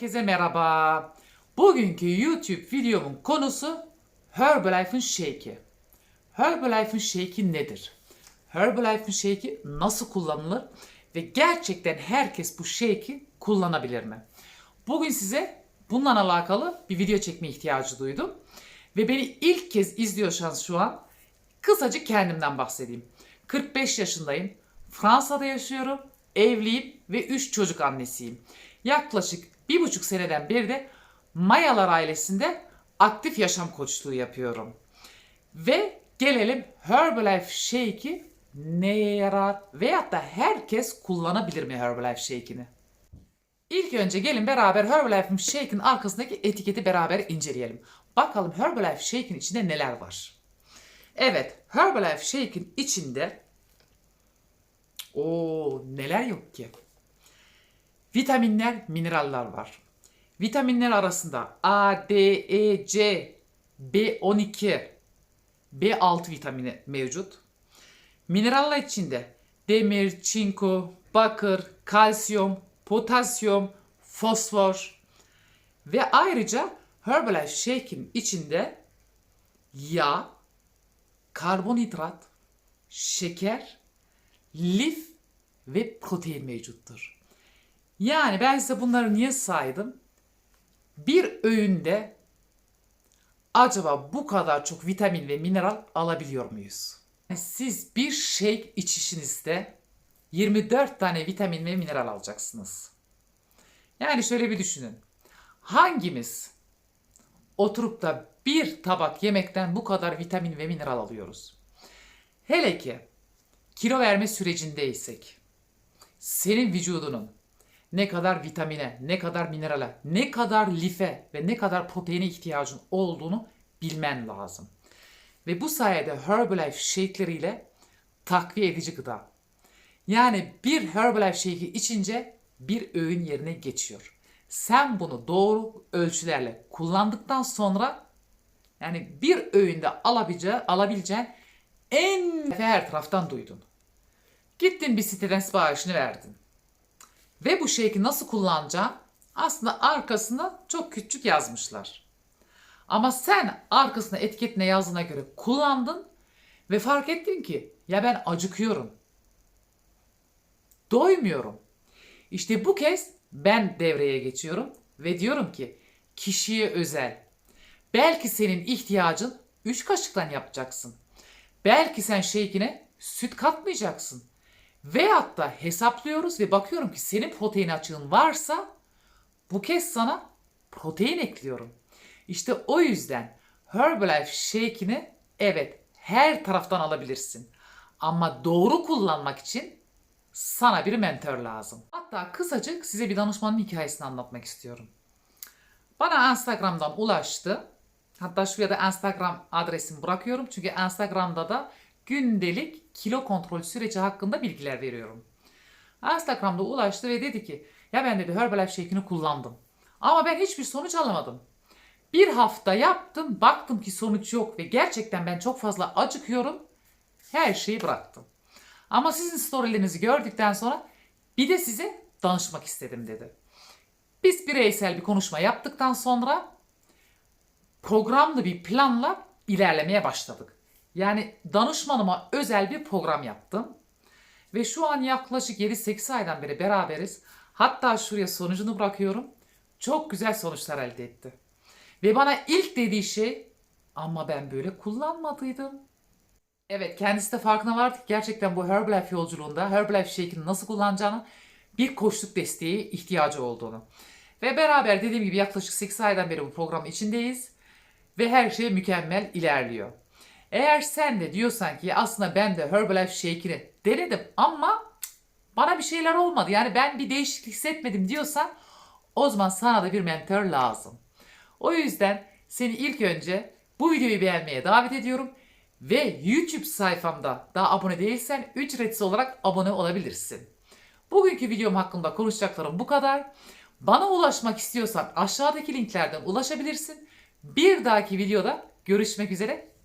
Herkese merhaba. Bugünkü YouTube videomun konusu Herbalife'ın shake'i. Herbalife'ın shake'i nedir? Herbalife'ın shake'i nasıl kullanılır? Ve gerçekten herkes bu shake'i kullanabilir mi? Bugün size bununla alakalı bir video çekme ihtiyacı duydum. Ve beni ilk kez izliyorsanız şu an kısacık kendimden bahsedeyim. 45 yaşındayım. Fransa'da yaşıyorum. Evliyim ve 3 çocuk annesiyim. Yaklaşık bir buçuk seneden beri de Mayalar ailesinde aktif yaşam koçluğu yapıyorum. Ve gelelim Herbalife Shake'i neye yarar veyahut da herkes kullanabilir mi Herbalife Shake'ini? İlk önce gelin beraber Herbalife Shake'in arkasındaki etiketi beraber inceleyelim. Bakalım Herbalife Shake'in içinde neler var. Evet, Herbalife Shake'in içinde o neler yok ki? Vitaminler, mineraller var. Vitaminler arasında A, D, E, C, B12, B6 vitamini mevcut. Mineraller içinde demir, çinko, bakır, kalsiyum, potasyum, fosfor ve ayrıca Herbalife Shake'in içinde yağ, karbonhidrat, şeker, lif ve protein mevcuttur. Yani ben size bunları niye saydım? Bir öğünde acaba bu kadar çok vitamin ve mineral alabiliyor muyuz? Siz bir shake içişinizde 24 tane vitamin ve mineral alacaksınız. Yani şöyle bir düşünün. Hangimiz oturup da bir tabak yemekten bu kadar vitamin ve mineral alıyoruz? Hele ki kilo verme sürecindeysek senin vücudunun ne kadar vitamine, ne kadar minerale, ne kadar life ve ne kadar proteine ihtiyacın olduğunu bilmen lazım. Ve bu sayede Herbalife shake'leriyle takviye edici gıda. Yani bir Herbalife shake'i içince bir öğün yerine geçiyor. Sen bunu doğru ölçülerle kullandıktan sonra yani bir öğünde alabileceğin, alabileceğin en her taraftan duydun. Gittin bir siteden siparişini verdin. Ve bu shake'i nasıl kullanacağım aslında arkasında çok küçük yazmışlar. Ama sen arkasına etiketine yazdığına göre kullandın ve fark ettin ki ya ben acıkıyorum. Doymuyorum. İşte bu kez ben devreye geçiyorum ve diyorum ki kişiye özel. Belki senin ihtiyacın 3 kaşıktan yapacaksın. Belki sen shake'ine süt katmayacaksın. Veyahut da hesaplıyoruz ve bakıyorum ki senin protein açığın varsa bu kez sana protein ekliyorum. İşte o yüzden Herbalife Shake'ini evet her taraftan alabilirsin. Ama doğru kullanmak için sana bir mentor lazım. Hatta kısacık size bir danışmanın hikayesini anlatmak istiyorum. Bana Instagram'dan ulaştı. Hatta şuraya da Instagram adresimi bırakıyorum. Çünkü Instagram'da da gündelik kilo kontrol süreci hakkında bilgiler veriyorum. Instagram'da ulaştı ve dedi ki ya ben dedi Herbalife Shake'ini kullandım. Ama ben hiçbir sonuç alamadım. Bir hafta yaptım baktım ki sonuç yok ve gerçekten ben çok fazla acıkıyorum. Her şeyi bıraktım. Ama sizin storylerinizi gördükten sonra bir de size danışmak istedim dedi. Biz bireysel bir konuşma yaptıktan sonra programlı bir planla ilerlemeye başladık. Yani danışmanıma özel bir program yaptım. Ve şu an yaklaşık 7-8 aydan beri beraberiz. Hatta şuraya sonucunu bırakıyorum. Çok güzel sonuçlar elde etti. Ve bana ilk dediği şey ama ben böyle kullanmadıydım. Evet kendisi de farkına vardı ki gerçekten bu Herbalife yolculuğunda Herbalife Shake'ini nasıl kullanacağını bir koçluk desteği ihtiyacı olduğunu. Ve beraber dediğim gibi yaklaşık 8 aydan beri bu programın içindeyiz. Ve her şey mükemmel ilerliyor. Eğer sen de diyorsan ki aslında ben de Herbalife Shake'ini denedim ama bana bir şeyler olmadı. Yani ben bir değişiklik hissetmedim diyorsan o zaman sana da bir mentor lazım. O yüzden seni ilk önce bu videoyu beğenmeye davet ediyorum. Ve YouTube sayfamda daha abone değilsen ücretsiz olarak abone olabilirsin. Bugünkü videom hakkında konuşacaklarım bu kadar. Bana ulaşmak istiyorsan aşağıdaki linklerden ulaşabilirsin. Bir dahaki videoda görüşmek üzere.